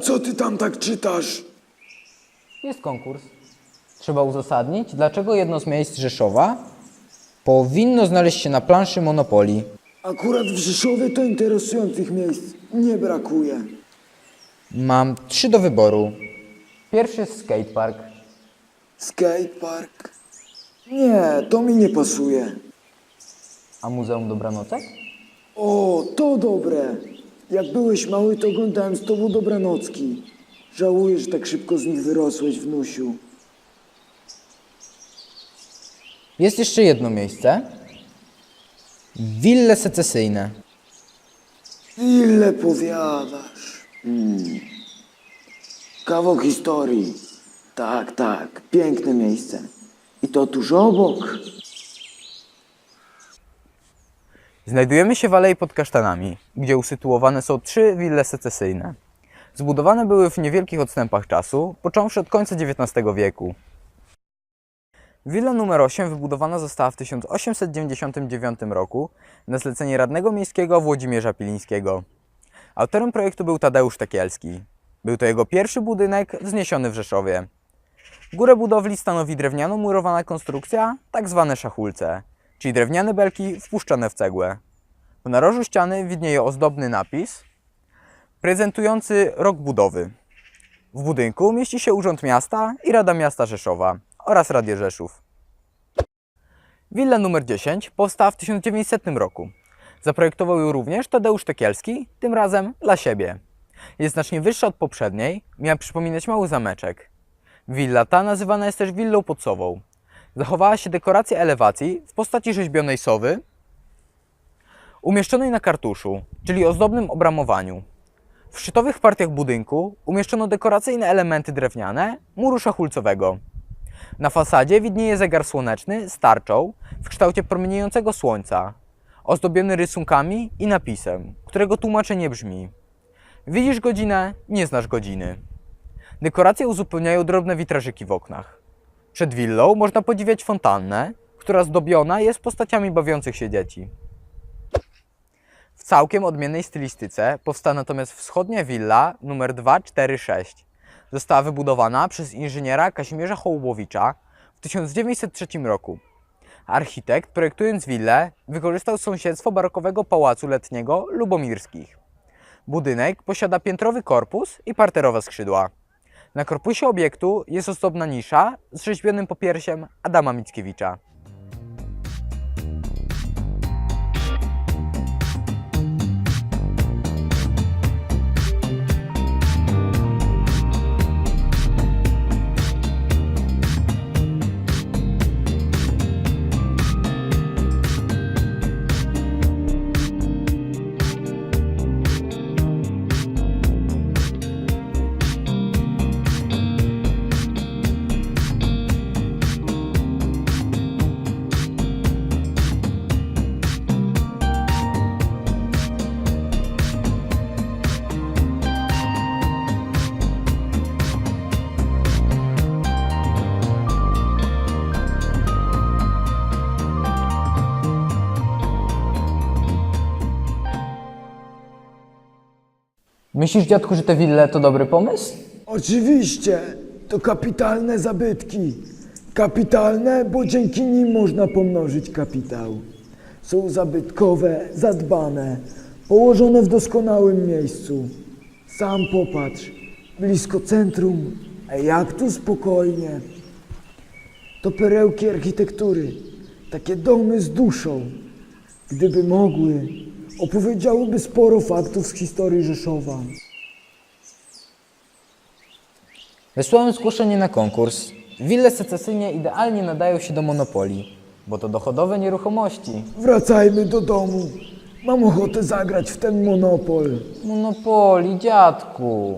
co ty tam tak czytasz? Jest konkurs. Trzeba uzasadnić, dlaczego jedno z miejsc Rzeszowa powinno znaleźć się na planszy Monopolii. Akurat w Rzeszowie to interesujących miejsc nie brakuje. Mam trzy do wyboru. Pierwszy jest skatepark. Skatepark? Nie, to mi nie pasuje. A Muzeum Dobranocek? O, to dobre. Jak byłeś mały, to oglądałem z tobą dobranocki. Żałuję, że tak szybko z nich wyrosłeś, wnusiu. Jest jeszcze jedno miejsce. Wille secesyjne. Ile powiadasz? Hmm. Kawał historii. Tak, tak, piękne miejsce. I to tuż obok. Znajdujemy się w Alei pod Kasztanami, gdzie usytuowane są trzy wille secesyjne. Zbudowane były w niewielkich odstępach czasu, począwszy od końca XIX wieku. Willa numer 8 wybudowana została w 1899 roku na zlecenie radnego miejskiego Włodzimierza Pilińskiego. Autorem projektu był Tadeusz Tekielski. Był to jego pierwszy budynek wzniesiony w Rzeszowie. Górę budowli stanowi drewniano murowana konstrukcja, tak zwane szachulce, czyli drewniane belki wpuszczone w cegłę. W narożu ściany widnieje ozdobny napis prezentujący rok budowy. W budynku mieści się Urząd Miasta i Rada Miasta Rzeszowa oraz Radio Rzeszów. Willa numer 10 powstała w 1900 roku. Zaprojektował ją również Tadeusz Tekielski, tym razem dla siebie. Jest znacznie wyższa od poprzedniej, miała przypominać mały zameczek. Willa ta nazywana jest też willą podsową. Zachowała się dekoracja elewacji w postaci rzeźbionej sowy, umieszczonej na kartuszu, czyli ozdobnym obramowaniu. W szczytowych partiach budynku umieszczono dekoracyjne elementy drewniane muru szachulcowego. Na fasadzie widnieje zegar słoneczny z tarczą w kształcie promieniejącego słońca, ozdobiony rysunkami i napisem, którego tłumaczenie brzmi: Widzisz godzinę, nie znasz godziny. Dekoracje uzupełniają drobne witrażyki w oknach. Przed willą można podziwiać fontannę, która zdobiona jest postaciami bawiących się dzieci. W całkiem odmiennej stylistyce powstała natomiast wschodnia willa numer 246. Została wybudowana przez inżyniera Kazimierza Hołbowicza w 1903 roku. Architekt, projektując willę, wykorzystał sąsiedztwo barokowego pałacu letniego Lubomirskich. Budynek posiada piętrowy korpus i parterowe skrzydła. Na korpusie obiektu jest ozdobna nisza z rzeźbionym popiersiem Adama Mickiewicza. Myślisz, dziadku, że te wille to dobry pomysł? Oczywiście, to kapitalne zabytki. Kapitalne, bo dzięki nim można pomnożyć kapitał. Są zabytkowe, zadbane, położone w doskonałym miejscu. Sam popatrz, blisko centrum, a jak tu spokojnie. To perełki architektury, takie domy z duszą. Gdyby mogły, opowiedziałyby sporo faktów z historii Rzeszowa. Wysłałem zgłoszenie na konkurs. Wille secesyjnie idealnie nadają się do monopolii, bo to dochodowe nieruchomości. Wracajmy do domu. Mam ochotę zagrać w ten monopol. Monopoli, dziadku.